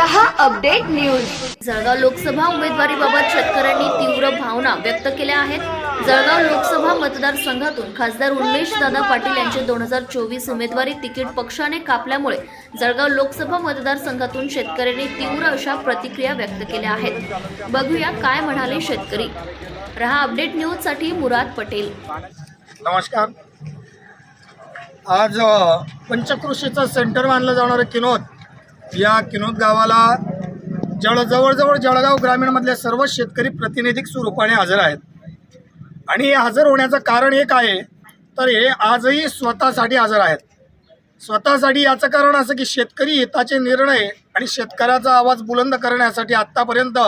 News. Jalgaon Lok Sabha उमेदवारीबाबत शेतकऱ्यांनी तीव्र भावना व्यक्त केल्या आहेत. जळगाव लोकसभा मतदारसंघातून खासदार उन्मेष दादा पाटील यांचे दोन हजार चोवीस उमेदवारी तिकीट पक्षाने कापल्यामुळे जळगाव लोकसभा मतदारसंघातून शेतकऱ्यांनी तीव्र अशा प्रतिक्रिया व्यक्त केल्या आहेत. बघूया काय म्हणाले शेतकरी. रहा अपडेट न्यूजसाठी मुराद पटेल. नमस्कार. आज पंचकृषीचं सेंटर मानलं जाणारं किनोद या किनोद गावाला जळ जवळजवळ जळगाव ग्रामीणमधल्या सर्व शेतकरी प्रातिनिधिक स्वरूपाने हजर आहेत. आणि हे हजर होण्याचं कारण एक आहे तर हे आजही स्वतःसाठी हजर आहेत. स्वतःसाठी याचं कारण असं की शेतकरी हिताचे निर्णय आणि शेतकऱ्याचा आवाज बुलंद करण्यासाठी आत्तापर्यंत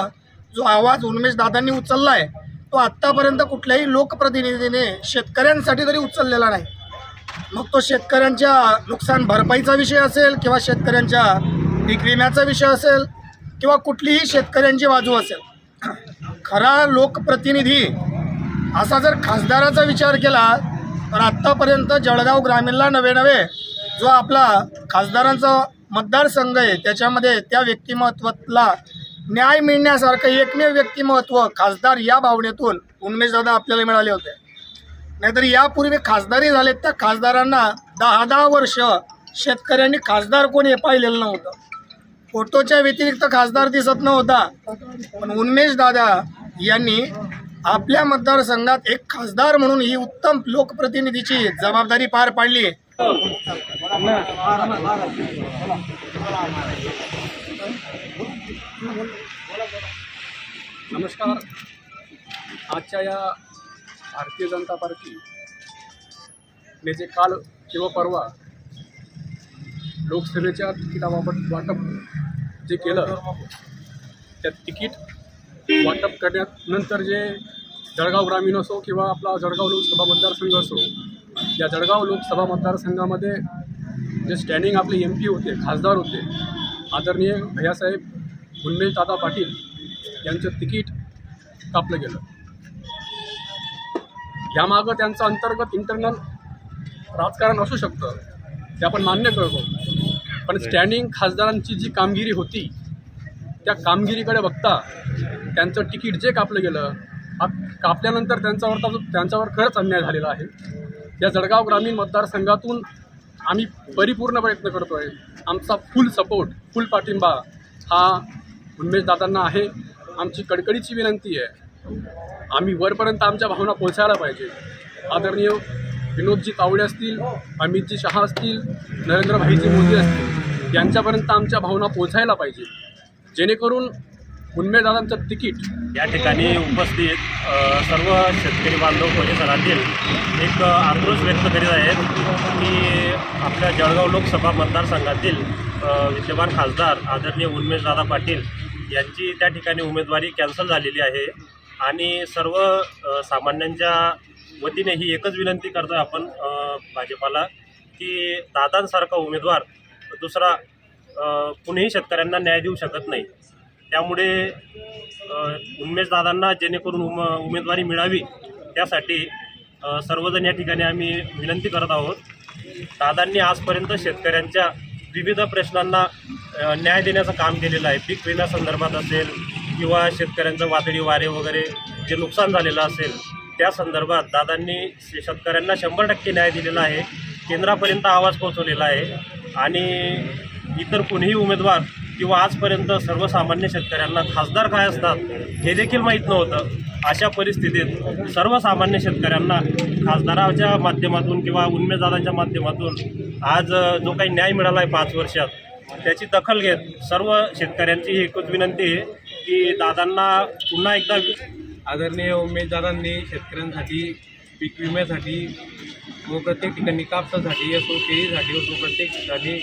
जो आवाज उन्मेष दादांनी उचलला आहे तो आत्तापर्यंत कुठल्याही लोकप्रतिनिधीने शेतकऱ्यांसाठी तरी उचललेला नाही. मग तो शेतकऱ्यांच्या नुकसान भरपाईचा विषय असेल किंवा शेतकऱ्यांच्या पीक विम्याचा विषय असेल किंवा कुठलीही शेतकऱ्यांची बाजू असेल. खरा लोकप्रतिनिधी असा जर खासदाराचा विचार केला तर आत्तापर्यंत जळगाव ग्रामीणला नवे नवे जो आपला खासदारांचा मतदारसंघ आहे त्याच्यामध्ये त्या व्यक्तिमत्वाला न्याय मिळण्यासारखं एकमेव व्यक्तिमत्व खासदार या भावनेतून उन्मेषदादा आपल्याला मिळाले होते. नाहीतर यापूर्वी खासदारी झालेत त्या खासदारांना दहा दहा वर्ष शेतकऱ्यांनी खासदार कोणी हे पाहिलेलं नव्हतं. फोटोच्या व्यतिरिक्त खासदार दिसत नव्हता. पण उन्मेश दादा यांनी आपल्या मतदारसंघात एक खासदार म्हणून ही उत्तम लोकप्रतिनिधीची जबाबदारी पार पाडली. नमस्कार. आजच्या या भारतीय जनता पार्टी ने जे काल किंवा परवा लोकसभेच्या तिकिटाबाबत वाटप जे केलं त्या तिकीट वाटप करण्यात नंतर जे जळगाव ग्रामीण असो किंवा आपला जळगाव लोकसभा मतदारसंघ असो या जळगाव लोकसभा मतदारसंघामध्ये जे स्टँडिंग आपले एम पी होते खासदार होते आदरणीय भैयासाहेब उन्मेष दादा पाटील यांचं तिकीट कापलं गेलं. यामागं त्यांचं अंतर्गत इंटरनल राजकारण असू शकतं ते आपण मान्य करतो. पण स्टँडिंग खासदारांची जी कामगिरी होती त्या कामगिरीकडे बघता त्यांचं तिकीट जे कापलं गेलं हा कापल्यानंतर त्यांच्यावर त्यांच्यावर खरंच अन्याय झालेला आहे. या जळगाव ग्रामीण मतदारसंघातून आम्ही परिपूर्ण प्रयत्न करतो आहे आमचा फुल सपोर्ट फुल पाठिंबा हा उन्मेष दादांना आहे. आमची कडकडीची विनंती आहे. आम्ही वरपर्यंत आमच्या भावना पोहोचायला पाहिजे. आदरणीय विनोदजी तावडे असतील अमितजी शहा असतील नरेंद्रभाईजी मोदी असतील यांच्यापर्यंत आमच्या भावना पोहोचायला पाहिजे. जेणेकरून उन्मेदारांचं तिकीट या ठिकाणी उपस्थित सर्व शेतकरी बांधव परिसरातील एक आक्रोश व्यक्त करीत आहेत की आपल्या जळगाव लोकसभा मतदारसंघातील विद्यमान खासदार आदरणीय उन्मेशदादा पाटील यांची त्या ठिकाणी उमेदवारी कॅन्सल झालेली आहे. आणि सर्व सामान्यांच्या वतीने ही एकच विनंती करतो आपण भाजपाला की दादांसारखा उमेदवार दुसरा कुणीही शेतकऱ्यांना न्याय देऊ शकत नाही. त्यामुळे अ, जेणेकरून उम उमेदवारी मिळावी त्यासाठी सर्वजण या ठिकाणी आम्ही विनंती करत आहोत. दादांनी आजपर्यंत शेतकऱ्यांच्या विविध प्रश्नांना न्याय देण्याचं काम केलेलं आहे. पीक विम्यासंदर्भात असेल किंवा शेतकऱ्यांचं वादळी वारे वगैरे जे नुकसान झालेलं असेल त्या संदर्भात दादांनी शे- शेतकऱ्यांना शंभर टक्के न्याय दिलेला आहे. केंद्रापर्यंत आवाज पोहोचवलेला आहे. आणि इतर कोणीही उमेदवार किंवा आजपर्यंत सर्वसामान्य शेतकऱ्यांना खासदार काय असतात हे देखील माहीत नव्हतं. अशा परिस्थितीत सर्वसामान्य शेतकऱ्यांना खासदाराच्या माध्यमातून किंवा उन्मेदादाच्या माध्यमातून आज जो काही न्याय मिळाला आहे पाच वर्षात त्याची दखल घेत सर्व शेतकऱ्यांची ही एकच विनंती आहे. की दादांना पुन्हा एकदा आदरणीय उमेदवारांनी शेतकऱ्यांसाठी पीक विम्यासाठी व प्रत्येक ठिकाणी कापसासाठी असो केळीसाठी असो प्रत्येक ठिकाणी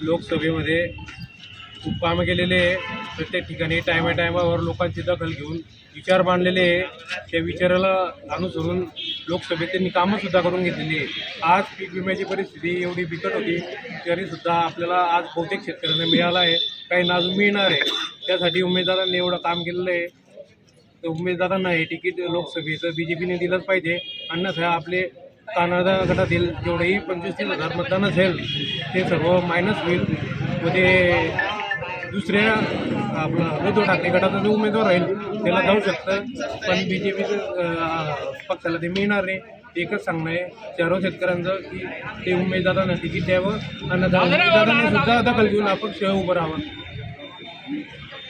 लोकसभेमध्ये खूप कामं केलेले आहे. प्रत्येक ठिकाणी टायमा टायमावर लोकांची दखल घेऊन विचार मांडलेले आहे. त्या विचाराला अनुसरून लोकसभेत त्यांनी कामंसुद्धा करून घेतलेली आहे. आज पीक विम्याची परिस्थिती एवढी बिकट होती तरीसुद्धा आपल्याला आज बहुतेक शेतकऱ्यांना मिळाला आहे. काही अजून मिळणार आहे. त्यासाठी उमेदवारांनी एवढं काम केलेलं आहे. तर उमेदवारांना हे तिकीट लोकसभेचं बी जे पीने दिलंच पाहिजे. अन्यथा आपले तानादा गटातील जेवढेही पंचवीस तीस हजार मतदान असेल ते सर्व मायनस होईल. व ते दुसऱ्या आपला उद्धव ठाकरे गटाचा जो उमेदवार राहील त्याला जाऊ शकतं. पण बी जे पीचं पक्षाला ते मिळणार नाही. एकच सांगणं आहे सर्व शेतकऱ्यांचं की ते उमेदवारांना तिकीट द्यावं. आणि दादांनी सुद्धा दखल घेऊन आपण शिवाय उभं राहावं.